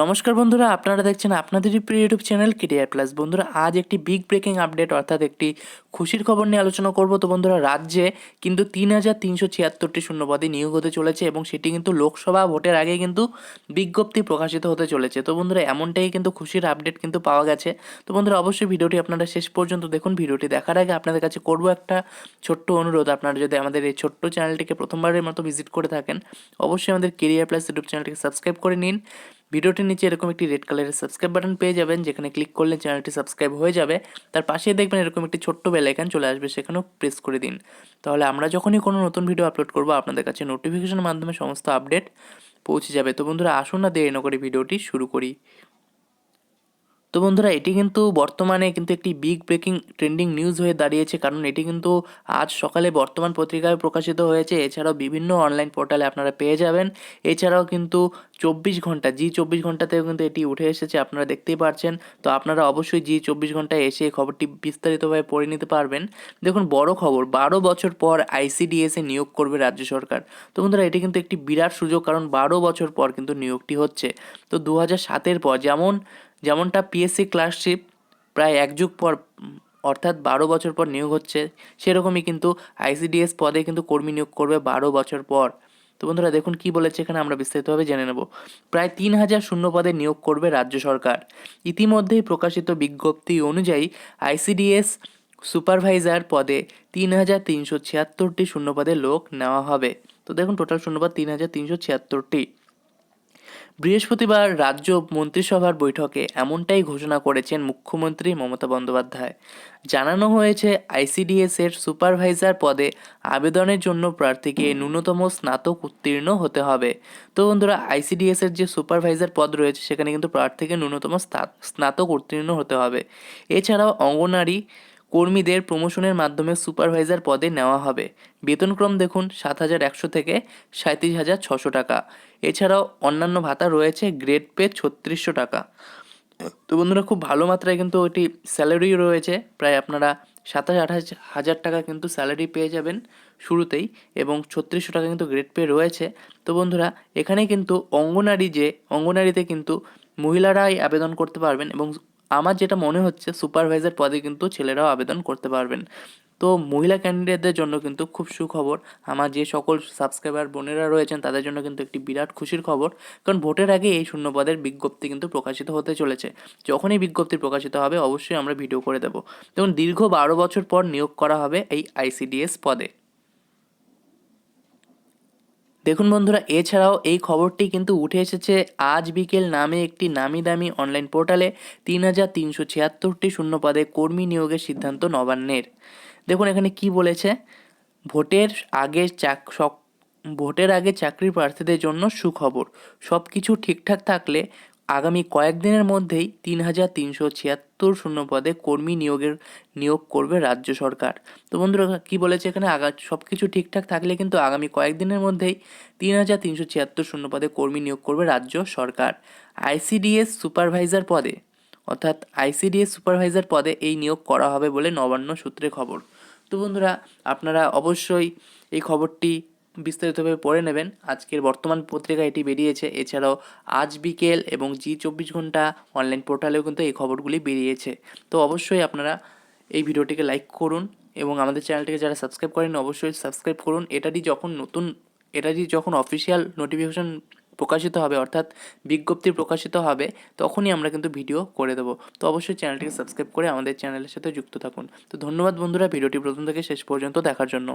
নমস্কার বন্ধুরা, আপনারা দেখছেন আপনাদেরই প্রিয় ইউটিউব চ্যানেল কেরিয়ার প্লাস বন্ধুরা, আজ একটি বিগ ব্রেকিং আপডেট অর্থাৎ একটি খুশির খবর নিয়ে আলোচনা করব। তো বন্ধুরা, রাজ্যে কিন্তু তিন হাজার তিনশো ছিয়াত্তরটি শূন্যপদে নিয়োগ হতে চলেছে এবং সেটি কিন্তু লোকসভা ভোটের আগে কিন্তু বিজ্ঞপ্তি প্রকাশিত হতে চলেছে। তো বন্ধুরা, এমনটাই কিন্তু খুশির আপডেট কিন্তু পাওয়া গেছে। তো বন্ধুরা, অবশ্যই ভিডিওটি আপনারা শেষ পর্যন্ত দেখুন। ভিডিওটি দেখার আগে আপনাদের কাছে করব একটা ছোট্ট অনুরোধ। আপনারা যদি আমাদের এই ছোট্ট চ্যানেলটিকে প্রথমবারের মতো ভিজিট করে থাকেন, অবশ্যই আমাদের কেরিয়ার প্লাস ইউটিউব চ্যানেলটিকে সাবস্ক্রাইব করে নিন। ভিডিওটির নিচে এরকম একটি রেড কালারের সাবস্ক্রাইব বাটন পেয়ে যাবেন, যেখানে ক্লিক করলে চ্যানেলটি সাবস্ক্রাইব হয়ে যাবে। তার পাশে দেখবেন এরকম একটি ছোট্ট বেল আইকন চলে আসবে, সেখানেও প্রেস করে দিন। তাহলে আমরা যখনই কোনো নতুন ভিডিও আপলোড করব, আপনাদের কাছে নোটিফিকেশনের মাধ্যমে সমস্ত আপডেট পৌঁছে যাবে। তো বন্ধুরা, আসুন না দেরি না করে ভিডিওটি শুরু করি। তো বন্ধুরা, এটি কিন্তু বর্তমানে কিন্তু একটি বিগ ব্রেকিং ট্রেন্ডিং নিউজ হয়ে দাঁড়িয়েছে। কারণ এটি কিন্তু আজ সকালে বর্তমান পত্রিকায় প্রকাশিত হয়েছে। এছাড়াও বিভিন্ন অনলাইন পোর্টালে আপনারা পেয়ে যাবেন। এছাড়াও কিন্তু চব্বিশ ঘণ্টা, জি চব্বিশ ঘন্টাতেও কিন্তু এটি উঠে এসেছে, আপনারা দেখতেই পারছেন। তো আপনারা অবশ্যই জি চব্বিশ ঘন্টায় এসে খবরটি বিস্তারিতভাবে পড়ে নিতে পারবেন। দেখুন, বড় খবর, বারো বছর পর আইসিডিএসে নিয়োগ করবে রাজ্য সরকার। তো বন্ধুরা, এটি কিন্তু একটি বিরাট সুযোগ, কারণ বারো বছর পর কিন্তু নিয়োগটি হচ্ছে। তো দু হাজার সাতের পর যেমন যেমনটা পিএসসি ক্লার্কশিপ প্রায় এক যুগ পর, অর্থাৎ বারো বছর পর নিয়োগ হচ্ছে, সেরকমই কিন্তু আইসিডিএস পদে কিন্তু কর্মী নিয়োগ করবে বারো বছর পর। তো বন্ধুরা, দেখুন কি বলেছে এখানে, আমরা বিস্তারিতভাবে জেনে নেব। প্রায় তিন হাজার শূন্য পদে নিয়োগ করবে রাজ্য সরকার। ইতিমধ্যেই প্রকাশিত বিজ্ঞপ্তি অনুযায়ী আইসিডিএস সুপারভাইজার পদে তিন হাজার তিনশো ছিয়াত্তরটি শূন্যপদে লোক নেওয়া হবে। তো দেখুন টোটাল শূন্যপদ তিন হাজার তিনশো ছিয়াত্তরটি। বৃহস্পতিবার রাজ্য মন্ত্রিসভার বৈঠকে এমনটাই ঘোষণা করেছেন মুখ্যমন্ত্রী মমতা বন্দ্যোপাধ্যায়। জানানো হয়েছে, আইসিডিএস এর সুপারভাইজার পদে আবেদনের জন্য প্রার্থীকে ন্যূনতম স্নাতক উত্তীর্ণ হতে হবে। তো বন্ধুরা, আইসিডিএস এর যে সুপারভাইজার পদ রয়েছে, সেখানে কিন্তু প্রার্থীকে ন্যূনতম স্নাতক উত্তীর্ণ হতে হবে। এছাড়াও অঙ্গনারী কর্মীদের প্রমোশনের মাধ্যমে সুপারভাইজার পদে নেওয়া হবে। বেতনক্রম দেখুন সাত হাজার একশো থেকে সাঁত্রিশ হাজার ছশো টাকা। এছাড়াও অন্যান্য ভাতা রয়েছে গ্রেড পে ছত্রিশশো টাকা। তো বন্ধুরা, খুব ভালো মাত্রায় কিন্তু এটি স্যালারি রয়েছে। প্রায় আপনারা সাতাশ আঠাশ হাজার টাকা কিন্তু স্যালারি পেয়ে যাবেন শুরুতেই এবং ছত্রিশশো টাকা কিন্তু গ্রেড পে রয়েছে। তো বন্ধুরা, এখানে কিন্তু অঙ্গনারী যে, অঙ্গনারীতে কিন্তু মহিলারাই আবেদন করতে পারবেন এবং আমার যেটা মনে হচ্ছে সুপারভাইজার পদে কিন্তু ছেলেরাও আবেদন করতে পারবেন। তো মহিলা ক্যান্ডিডেটদের জন্য কিন্তু খুব সুখবর। আমার যে সকল সাবস্ক্রাইবার বোনেরা রয়েছেন, তাদের জন্য কিন্তু একটি বিরাট খুশির খবর। কারণ ভোটের আগে এই শূন্যপদের বিজ্ঞপ্তি কিন্তু প্রকাশিত হতে চলেছে। যখনই বিজ্ঞপ্তি প্রকাশিত হবে, অবশ্যই আমরা ভিডিও করে দেবো। দেখুন, দীর্ঘ বারো বছর পর নিয়োগ করা হবে এই আইসিডিএস পদে। দেখুন বন্ধুরা, এছাড়াও এই খবরটি কিন্তু উঠে এসেছে আজ বিকেল নামে একটি নামি দামি অনলাইন পোর্টালে তিন হাজার তিনশো ছিয়াত্তরটি শূন্যপদে কর্মী নিয়োগের সিদ্ধান্ত নবান্নের। দেখুন এখানে কি বলেছে, ভোটের আগে চাক ভোটের আগে চাকরি প্রার্থীদের জন্য সুখবর। সব কিছু ঠিকঠাক থাকলে আগামী কয়েকদিনের মধ্যেই তিন হাজার তিনশো ছিয়াত্তর শূন্য পদে কর্মী নিয়োগের নিয়োগ করবে রাজ্য সরকার। তো বন্ধুরা, কি বলেছে এখানে? আগা সব কিছু ঠিকঠাক থাকলে কিন্তু আগামী কয়েকদিনের মধ্যেই তিন হাজার তিনশো ছিয়াত্তর শূন্য পদে কর্মী নিয়োগ করবে রাজ্য সরকার। আইসিডিএস সুপারভাইজার পদে, অর্থাৎ আইসিডিএস সুপারভাইজার পদে এই নিয়োগ করা হবে বলে নবান্ন সূত্রে খবর। তো বন্ধুরা, আপনারা অবশ্যই এই খবরটি বিস্তারিতভাবে পড়ে নেবেন। আজকের বর্তমান পত্রিকা এটি বেরিয়েছে। এছাড়াও আজ বিকেল এবং জি চব্বিশ ঘণ্টা অনলাইন পোর্টালেও কিন্তু এই খবরগুলি বেরিয়েছে। তো অবশ্যই আপনারা এই ভিডিওটিকে লাইক করুন এবং আমাদের চ্যানেলটিকে যারা সাবস্ক্রাইব করেন অবশ্যই সাবস্ক্রাইব করুন। এটারই যখন নতুন, এটারই যখন অফিসিয়াল নোটিফিকেশন প্রকাশিত হবে, অর্থাৎ বিজ্ঞপ্তি প্রকাশিত হবে, তখনই আমরা কিন্তু ভিডিও করে দেবো। তো অবশ্যই চ্যানেলটিকে সাবস্ক্রাইব করে আমাদের চ্যানেলের সাথে যুক্ত থাকুন। তো ধন্যবাদ বন্ধুরা, ভিডিওটি প্রথম থেকে শেষ পর্যন্ত দেখার জন্য।